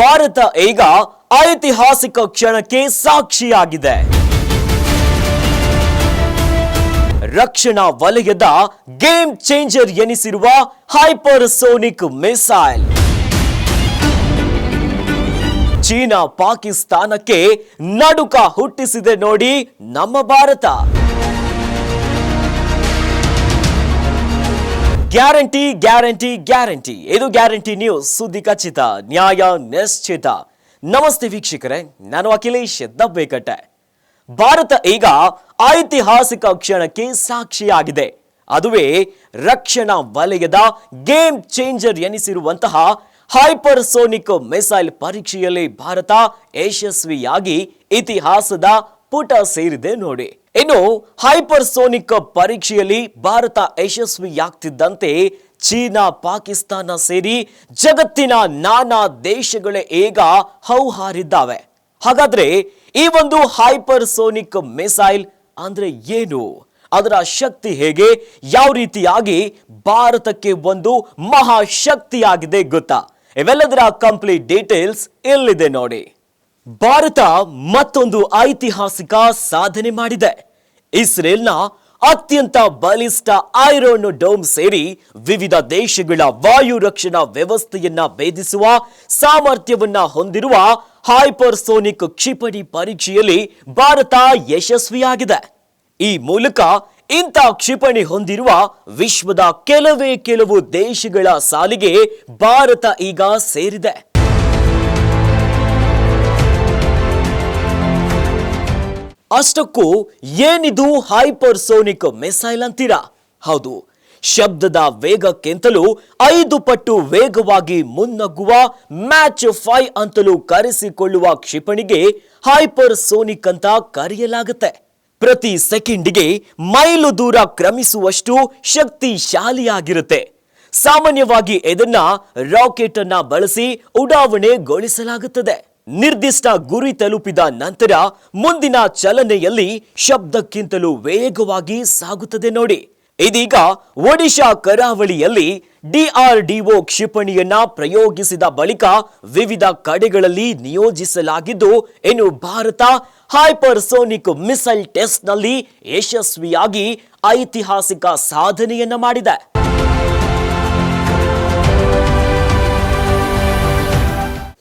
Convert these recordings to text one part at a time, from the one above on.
ಭಾರತ ಈಗ ಐತಿಹಾಸಿಕ ಕ್ಷಣಕ್ಕೆ ಸಾಕ್ಷಿಯಾಗಿದೆ. ರಕ್ಷಣಾ ವಲಯದ ಗೇಮ್ ಚೇಂಜರ್ ಎನಿಸಿರುವ ಹೈಪರ್ ಸೋನಿಕ್ ಮಿಸೈಲ್. ಚೀನಾ ಪಾಕಿಸ್ತಾನಕ್ಕೆ ನಡುಕ ಹುಟ್ಟಿಸಿದೆ ನೋಡಿ ನಮ್ಮ ಭಾರತ. Guarantee guarantee guarantee. ಇದು ಗ್ಯಾರಂಟಿ ನ್ಯೂಸ್ ಸುದ್ದಿ ಖಚಿತ, ನ್ಯಾಯ ನಿಶ್ಚಿತ. ನಮಸ್ತೆ ವೀಕ್ಷಕರೇ, ನಾನು ಅಖಿಲೇಶ್ ದಬ್ಬೇಕಟ್ಟೆ ಭಾರತ ಈಗ ಐತಿಹಾಸಿಕ ಕ್ಷಣಕ್ಕೆ ಸಾಕ್ಷಿಯಾಗಿದೆ. ಅದುವೇ ರಕ್ಷಣಾ ವಲಯದ ಗೇಮ್ ಚೇಂಜರ್ ಎನಿಸಿರುವಂತಹ ಹೈಪರ್ಸೋನಿಕ್ ಮಿಸೈಲ್ ಪರೀಕ್ಷೆಯಲ್ಲಿ ಭಾರತ ಯಶಸ್ವಿಯಾಗಿ ಇತಿಹಾಸದ ಪುಟ ಸೇರಿದೆ ನೋಡಿ. ಇನ್ನು ಹೈಪರ್ಸೋನಿಕ್ ಪರೀಕ್ಷೆಯಲ್ಲಿ ಭಾರತ ಯಶಸ್ವಿಯಾಗ್ತಿದ್ದಂತೆ ಚೀನಾ ಪಾಕಿಸ್ತಾನ ಸೇರಿ ಜಗತ್ತಿನ ನಾನಾ ದೇಶಗಳೇ ಈಗ ಹೌಹಾರಿದ್ದಾವೆ. ಹಾಗಾದ್ರೆ ಈ ಒಂದು ಹೈಪರ್ಸೋನಿಕ್ ಮಿಸೈಲ್ ಅಂದ್ರೆ ಏನು? ಅದರ ಶಕ್ತಿ ಹೇಗೆ? ಯಾವ ರೀತಿಯಾಗಿ ಭಾರತಕ್ಕೆ ಒಂದು ಮಹಾಶಕ್ತಿಯಾಗಿದೆ ಗೊತ್ತಾ? ಇವೆಲ್ಲದರ ಕಂಪ್ಲೀಟ್ ಡೀಟೇಲ್ಸ್ ಇಲ್ಲಿದೆ ನೋಡಿ. ಭಾರತ ಮತ್ತೊಂದು ಐತಿಹಾಸಿಕ ಸಾಧನೆ ಮಾಡಿದೆ. ಇಸ್ರೇಲ್ನ ಅತ್ಯಂತ ಬಲಿಷ್ಠ ಐರೋನ್ ಡೋಮ್ ಸೇರಿ ವಿವಿಧ ದೇಶಗಳ ವಾಯು ರಕ್ಷಣಾ ವ್ಯವಸ್ಥೆಯನ್ನ ಭೇದಿಸುವ ಸಾಮರ್ಥ್ಯವನ್ನ ಹೊಂದಿರುವ ಹೈಪರ್ಸೋನಿಕ್ ಕ್ಷಿಪಣಿ ಪರೀಕ್ಷೆಯಲ್ಲಿ ಭಾರತ ಯಶಸ್ವಿಯಾಗಿದೆ. ಈ ಮೂಲಕ ಇಂಥ ಕ್ಷಿಪಣಿ ಹೊಂದಿರುವ ವಿಶ್ವದ ಕೆಲವೇ ಕೆಲವು ದೇಶಗಳ ಸಾಲಿಗೆ ಭಾರತ ಈಗ ಸೇರಿದೆ. ಅಷ್ಟಕ್ಕೂ ಏನಿದು ಹೈಪರ್ಸೋನಿಕ್ ಮಿಸೈಲ್ ಅಂತೀರಾ? ಹೌದು, ಶಬ್ದದ ವೇಗಕ್ಕಿಂತಲೂ ಐದು ಪಟ್ಟು ವೇಗವಾಗಿ ಮುನ್ನಗ್ಗುವ ಮ್ಯಾಚ್ ಫೈ ಅಂತಲೂ ಕರೆಸಿಕೊಳ್ಳುವ ಕ್ಷಿಪಣಿಗೆ ಹೈಪರ್ಸೋನಿಕ್ ಅಂತ ಕರೆಯಲಾಗುತ್ತೆ. ಪ್ರತಿ ಸೆಕೆಂಡಿಗೆ ಮೈಲು ದೂರ ಕ್ರಮಿಸುವಷ್ಟು ಶಕ್ತಿಶಾಲಿಯಾಗಿರುತ್ತೆ. ಸಾಮಾನ್ಯವಾಗಿ ಇದನ್ನ ರಾಕೆಟ್ ಅನ್ನ ಬಳಸಿ ಉಡಾವಣೆಗೊಳಿಸಲಾಗುತ್ತದೆ. ನಿರ್ದಿಷ್ಟ ಗುರಿ ತಲುಪಿದ ನಂತರ ಮುಂದಿನ ಚಲನೆಯಲ್ಲಿ ಶಬ್ದಕ್ಕಿಂತಲೂ ವೇಗವಾಗಿ ಸಾಗುತ್ತದೆ ನೋಡಿ. ಇದೀಗ ಒಡಿಶಾ ಕರಾವಳಿಯಲ್ಲಿ ಡಿಆರ್ಡಿಒ ಕ್ಷಿಪಣಿಯನ್ನ ಪ್ರಯೋಗಿಸಿದ ಬಳಿಕ ವಿವಿಧ ಕಡೆಗಳಲ್ಲಿ ನಿಯೋಜಿಸಲಾಗಿದ್ದು, ಇನ್ನು ಭಾರತ ಹೈಪರ್ಸೋನಿಕ್ ಮಿಸೈಲ್ ಟೆಸ್ಟ್ನಲ್ಲಿ ಯಶಸ್ವಿಯಾಗಿ ಐತಿಹಾಸಿಕ ಸಾಧನೆಯನ್ನ ಮಾಡಿದೆ.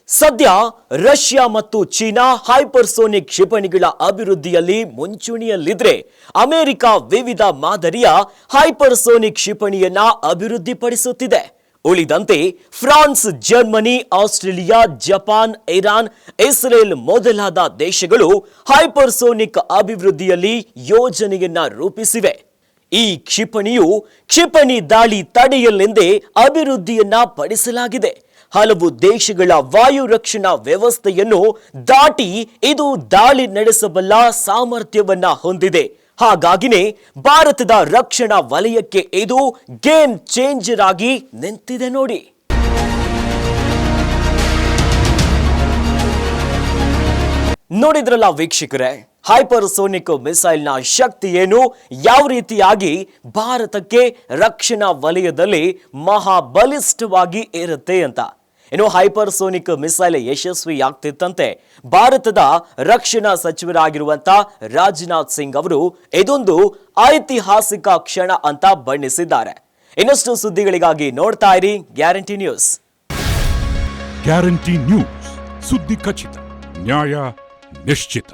ಸದ್ಯ ರಷ್ಯಾ ಮತ್ತು ಚೀನಾ ಹೈಪರ್ಸೋನಿಕ್ ಕ್ಷಿಪಣಿಗಳ ಅಭಿವೃದ್ಧಿಯಲ್ಲಿ ಮುಂಚೂಣಿಯಲ್ಲಿದ್ರೆ ಅಮೆರಿಕ ವಿವಿಧ ಮಾದರಿಯ ಹೈಪರ್ಸೋನಿಕ್ ಕ್ಷಿಪಣಿಯನ್ನ ಅಭಿವೃದ್ಧಿಪಡಿಸುತ್ತಿದೆ. ಉಳಿದಂತೆ France, Germany, Australia, Japan, Iran, Israel ಮೊದಲಾದ ದೇಶಗಳು ಹೈಪರ್ಸೋನಿಕ್ ಅಭಿವೃದ್ಧಿಯಲ್ಲಿ ಯೋಜನೆಯನ್ನ ರೂಪಿಸಿವೆ. ಈ ಕ್ಷಿಪಣಿಯು ಕ್ಷಿಪಣಿ ದಾಳಿ ತಡೆಯಲೆಂದೇ ಅಭಿವೃದ್ಧಿಯನ್ನ ಪಡಿಸಲಾಗಿದೆ. ಹಲವು ದೇಶಗಳ ವಾಯು ರಕ್ಷಣಾ ವ್ಯವಸ್ಥೆಯನ್ನು ದಾಟಿ ಇದು ದಾಳಿ ನಡೆಸಬಲ್ಲ ಸಾಮರ್ಥ್ಯವನ್ನ ಹೊಂದಿದೆ. ಹಾಗಾಗಿನೇ ಭಾರತದ ರಕ್ಷಣಾ ವಲಯಕ್ಕೆ ಇದು ಗೇಮ್ ಚೇಂಜರ್ ಆಗಿ ನಿಂತಿದೆ ನೋಡಿ. ನೋಡಿದ್ರಲ್ಲ ವೀಕ್ಷಕರೇ ಹೈಪರ್ಸೋನಿಕ್ ಮಿಸೈಲ್ನ ಶಕ್ತಿ ಏನು? ಯಾವ ರೀತಿಯಾಗಿ ಭಾರತಕ್ಕೆ ರಕ್ಷಣಾ ವಲಯದಲ್ಲಿ ಮಹಾಬಲಿಷ್ಠವಾಗಿ ಇರುತ್ತೆ ಅಂತ. ಇನ್ನು ಹೈಪರ್ಸೋನಿಕ್ ಮಿಸೈಲ್ ಯಶಸ್ವಿಯಾಗ್ತಿತ್ತಂತೆ. ಭಾರತದ ರಕ್ಷಣಾ ಸಚಿವರಾಗಿರುವಂತ ರಾಜನಾಥ್ ಸಿಂಗ್ ಅವರು ಇದೊಂದು ಐತಿಹಾಸಿಕ ಕ್ಷಣ ಅಂತ ಬಣ್ಣಿಸಿದ್ದಾರೆ. ಇನ್ನಷ್ಟು ಸುದ್ದಿಗಳಿಗಾಗಿ ನೋಡ್ತಾ ಇರಿ ಗ್ಯಾರಂಟಿ ನ್ಯೂಸ್. Guarantee news. ಸುದ್ದಿ ಖಚಿತ, ನ್ಯಾಯ ನಿಶ್ಚಿತ.